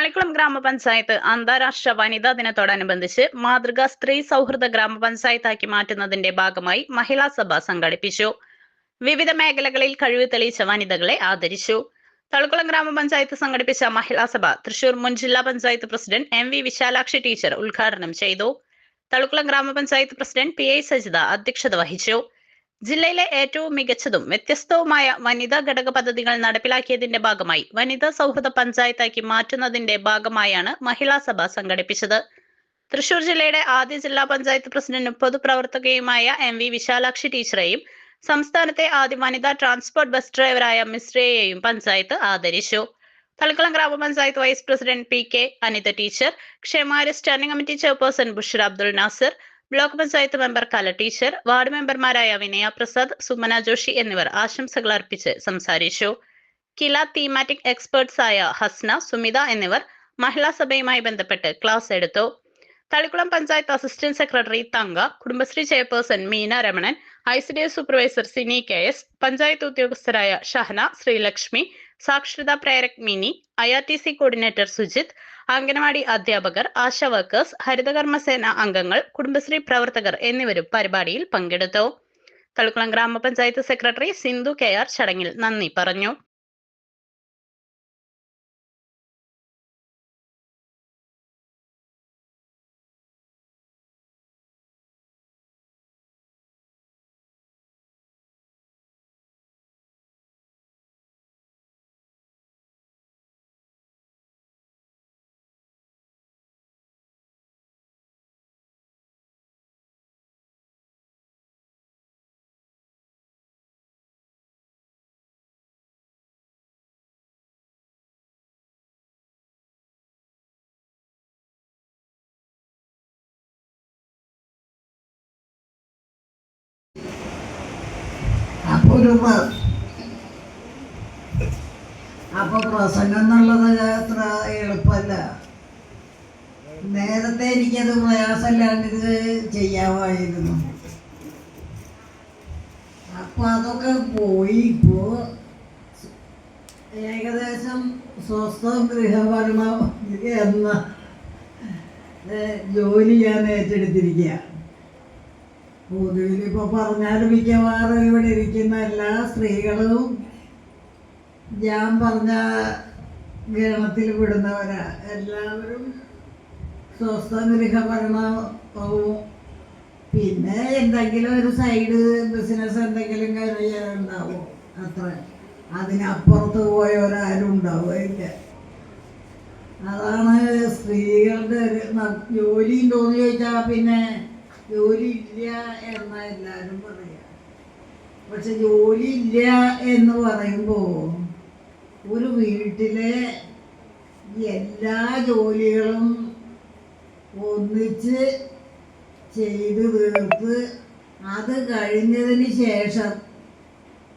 തളിക്കുളം ഗ്രാമപഞ്ചായത്ത് അന്താരാഷ്ട്ര വനിതാ ദിനത്തോടനുബന്ധിച്ച് മാതൃകാ സ്ത്രീ സൗഹൃദ ഗ്രാമപഞ്ചായത്താക്കി മാറ്റുന്നതിന്റെ ഭാഗമായി മഹിളാ സഭ സംഘടിപ്പിച്ചു. വിവിധ മേഖലകളിൽ കഴിവ് തെളിയിച്ച വനിതകളെ ആദരിച്ചു. തളിക്കുളം ഗ്രാമപഞ്ചായത്ത് സംഘടിപ്പിച്ച മഹിളാ സഭ തൃശൂർ മുൻ ജില്ലാ panchayat president M V Vishalakshi teacher ഉദ്ഘാടനം ചെയ്തു. തളിക്കുളം ഗ്രാമപഞ്ചായത്ത് പ്രസിഡന്റ് പി ഐ സജിത അധ്യക്ഷത വഹിച്ചു. ജില്ലയിലെ ഏറ്റവും മികച്ചതും വ്യത്യസ്തവുമായ വനിതാ ഘടക പദ്ധതികൾ നടപ്പിലാക്കിയതിന്റെ ഭാഗമായി വനിതാ സൗഹൃദ പഞ്ചായത്താക്കി മാറ്റുന്നതിന്റെ ഭാഗമായാണ് മഹിളാ സഭ സംഘടിപ്പിച്ചത്. തൃശൂർ ജില്ലയുടെ ആദ്യ ജില്ലാ പഞ്ചായത്ത് പ്രസിഡന്റും പൊതുപ്രവർത്തകയുമായ എം വി വിശാലാക്ഷി ടീച്ചറെയും സംസ്ഥാനത്തെ ആദ്യ വനിതാ ട്രാൻസ്പോർട്ട് ബസ് ഡ്രൈവറായ മിശ്രയെയും പഞ്ചായത്ത് ആദരിച്ചു. തളിക്കുളം ഗ്രാമപഞ്ചായത്ത് vice president P K Anitha teacher ക്ഷേമാരി standing committee chairperson Bushar Abdul Nasar block panchayat member Kala teacher ward മെമ്പർമാരായ വിനയ പ്രസാദ് സുമന ജോഷി എന്നിവർ ആശംസകൾ അർപ്പിച്ച് സംസാരിച്ചു. കില തീമാറ്റിക് എക്സ്പേർട്സ് ആയ ഹസ്ന സുമിത എന്നിവർ മഹിളാ സഭയുമായി ബന്ധപ്പെട്ട് ക്ലാസ് എടുത്തു. Thalikkulam panchayat assistant secretary Thanka Kudumbashree chairperson Meena Ramanan I C D S supervisor Sini K S panchayat ഉദ്യോഗസ്ഥരായ Shahana Sreelakshmi സാക്ഷരതാ പ്രേരക് Mini I R T C coordinator Sujith anganwadi അധ്യാപകർ ആശാ വർക്കേഴ്സ് ഹരിതകർമ്മസേന അംഗങ്ങൾ കുടുംബശ്രീ പ്രവർത്തകർ എന്നിവരും പരിപാടിയിൽ പങ്കെടുത്തു. തളിക്കുളം ഗ്രാമപഞ്ചായത്ത് സെക്രട്ടറി സിന്ധു കെ ആർ ചടങ്ങിൽ നന്ദി പറഞ്ഞു. അപ്പൊ ഒരു പ്ര- അപ്പൊ പ്രസംഗം എന്നുള്ളത് അത്ര എളുപ്പമല്ല. നേരത്തെ എനിക്കത് പ്രയാസമില്ലാണ്ട് ഇത് ചെയ്യാമായിരുന്നു. അപ്പൊ അതൊക്കെ പോയി ഇപ്പോ ഏകദേശം സ്വസ്ഥ ഗൃഹഭരണം എന്ന ജോലി ഞാൻ ഏറ്റെടുത്തിരിക്കുക ഇപ്പോൾ പറഞ്ഞാൽ മിക്കവാറും ഇവിടെ ഇരിക്കുന്ന എല്ലാ സ്ത്രീകളും ഞാൻ പറഞ്ഞ ഗണത്തിൽ വിടുന്നവരാ. എല്ലാവരും സ്വസ്ഥ ഗൃഹഭരണവും. പിന്നെ എന്തെങ്കിലും ഒരു സൈഡ് ബിസിനസ് എന്തെങ്കിലും കഴിയാനുണ്ടാവും അത്ര. അതിനപ്പുറത്ത് പോയവരാരും ഉണ്ടാവുകയില്ല അതാണ് സ്ത്രീകളുടെ ഒരു ജോലിയും തോന്നി ചോദിച്ചാൽ പിന്നെ ജോലി ഇല്ല എന്ന എല്ലാവരും പറയാം. പക്ഷെ ജോലി ഇല്ല എന്ന് പറയുമ്പോൾ ഒരു വീട്ടിലെ എല്ലാ ജോലികളും ഒന്നിച്ച് ചെയ്ത് തീർത്ത് അത് കഴിഞ്ഞതിന് ശേഷം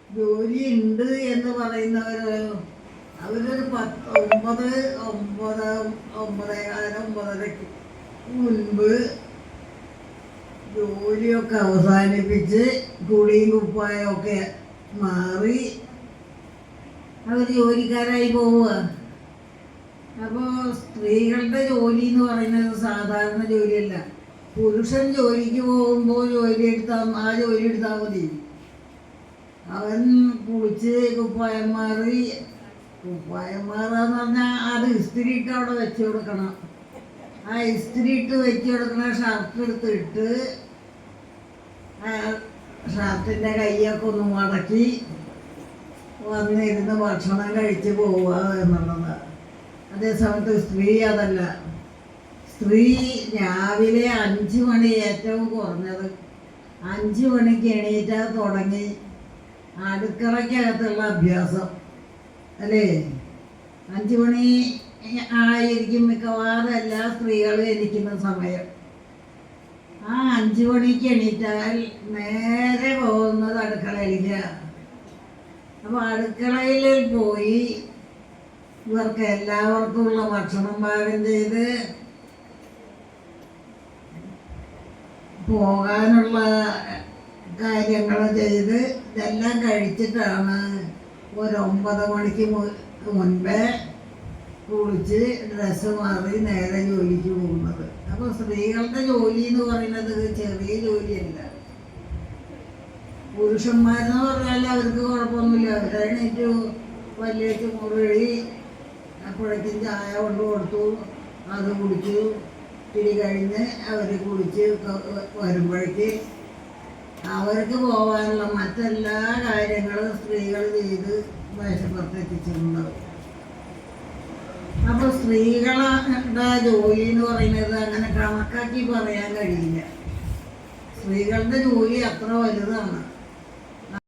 ജോലി ഉണ്ട് എന്ന് പറയുന്നവർ അവരൊരു പത്ത് ഒമ്പത് ഒമ്പത് ഒമ്പതേകാലം ഒമ്പതരക്ക് മുൻപ് ജോലിയൊക്കെ അവസാനിപ്പിച്ച് കുളിയും കുപ്പായം ഒക്കെ മാറി അവർ ജോലിക്കാരായി പോവുക. അപ്പോൾ സ്ത്രീകളുടെ ജോലി എന്ന് പറയുന്നത് സാധാരണ ജോലിയല്ല. പുരുഷൻ ജോലിക്ക് പോകുമ്പോൾ ജോലി എടുത്താൽ ആ ജോലി എടുത്താൽ മതി. അവൻ കുളിച്ച് കുപ്പായം മാറി കുപ്പായം മാറാന്ന് പറഞ്ഞാൽ അത് ഇസ്തിരിയിട്ട് അവിടെ വെച്ച് കൊടുക്കണം. ആ ഇസ്തിരിയിട്ട് വെച്ച് കൊടുക്കുന്ന ഷർട്ട് എടുത്തിട്ട് ആ ഷർട്ടിന്റെ കൈയൊക്കെ ഒന്ന് മടക്കി വന്നിരുന്ന് ഭക്ഷണം കഴിച്ച് പോവുക എന്നുള്ളത്. അതേസമയത്ത് സ്ത്രീ അതല്ല സ്ത്രീ രാവിലെ അഞ്ച് മണി ഏറ്റവും കുറഞ്ഞത്. അഞ്ച് മണിക്ക് എണീറ്റാ തുടങ്ങി അടുക്കളയ്ക്കകത്തുള്ള അഭ്യാസം. അല്ലേ? അഞ്ച് മണി ആയിരിക്കും മിക്കവാറും എല്ലാ സ്ത്രീകളും ഇരിക്കുന്ന സമയം. ആ അഞ്ചു മണിക്ക് എണീറ്റാൽ നേരെ പോകുന്നത് അടുക്കളയിലേക്ക്. അപ്പോൾ അടുക്കളയിൽ പോയി ഇവർക്ക് എല്ലാവർക്കും ഉള്ള ഭക്ഷണം പാകം ചെയ്ത് പോകാനുള്ള കാര്യങ്ങൾ ചെയ്ത് ഇതെല്ലാം കഴിച്ചിട്ടാണ് ഒരു ഒമ്പത് മണിക്ക് മുൻപേ കുളിച്ച് ഡ്രസ്സ് മാറി നേരെ ജോലിക്ക് പോകുന്നത്. അപ്പോൾ സ്ത്രീകളുടെ ജോലി എന്ന് പറയുന്നത് ചെറിയ ജോലിയല്ല. പുരുഷന്മാരെന്ന് പറഞ്ഞാൽ അവർക്ക് കുഴപ്പമൊന്നുമില്ല. അവരെണീറ്റ് വലിയ മുറി അപ്പോഴേക്കും ചായ കൊണ്ട് കൊടുത്തു അത് കുടിച്ചു. തിരി കഴിഞ്ഞ് അവർ കുളിച്ച് വരുമ്പോഴേക്ക് അവർക്ക് പോകാനുള്ള മറ്റെല്ലാ കാര്യങ്ങളും സ്ത്രീകൾ ചെയ്ത് മേശപ്പുറത്ത് എത്തിച്ചിട്ടുണ്ടാവും അപ്പോൾ സ്ത്രീകളുടെ ജോലി എന്ന് പറയുന്നത് അങ്ങനെ കണക്കാക്കി പറയാൻ കഴിയില്ല. സ്ത്രീകളുടെ ജോലി അത്ര വലുതാണ്.